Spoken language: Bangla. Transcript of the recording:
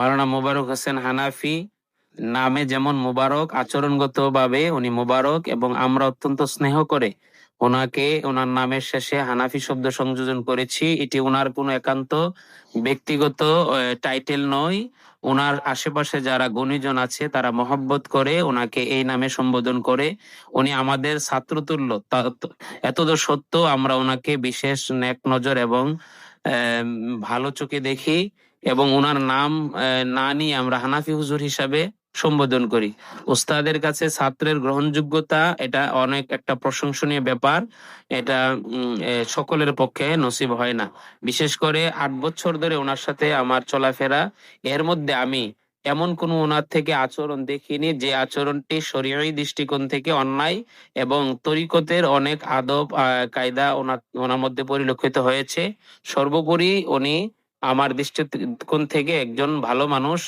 মাওলানা মোবারক হোসেন হানাফি নামে যেমন মোবারক আচরণগত ভাবে উনি মোবারক এবং আমরা অত্যন্ত স্নেহ করে ওনাকে, ওনার নামের শেষে হানাফি শব্দ সংযোজন করেছি। এটি ওনার কোনো একান্ত ব্যক্তিগত টাইটেল নয়। ওনার আশেপাশে যারা গুণীজন আছে, তারা মহব্বত করে ওনাকে এই নামে সম্বোধন করে। উনি আমাদের ছাত্রতুল্য। এতদ সত্ত্বেও আমরা ওনাকে বিশেষ নেক নজর এবং ভালো চোখে দেখি এবং ওনার নাম না নিয়ে আমরা হানাফি হুজুর হিসাবে সম্বোধন করি। ওস্তাদের কাছে ছাত্রের গ্রহণযোগ্যতা, এটা অনেক একটা প্রশংসনীয় ব্যাপার। এটা সকলের পক্ষে নসিব হয় না। বিশেষ করে আট বছর ধরে ওনার সাথে আমার চলাফেরা। এর মধ্যে আমি এমন কোনো ওনার থেকে আচরণ দেখিনি যে আচরণটি শরীয়ী দৃষ্টিকোণ থেকে অন্যায় এবং তরিকতের অনেক আদব কায়দা ওনার ওনার মধ্যে পরিলক্ষিত হয়েছে। সর্বোপরি উনি আমার দৃষ্টিকোণ থেকে একজন ভালো মানুষ।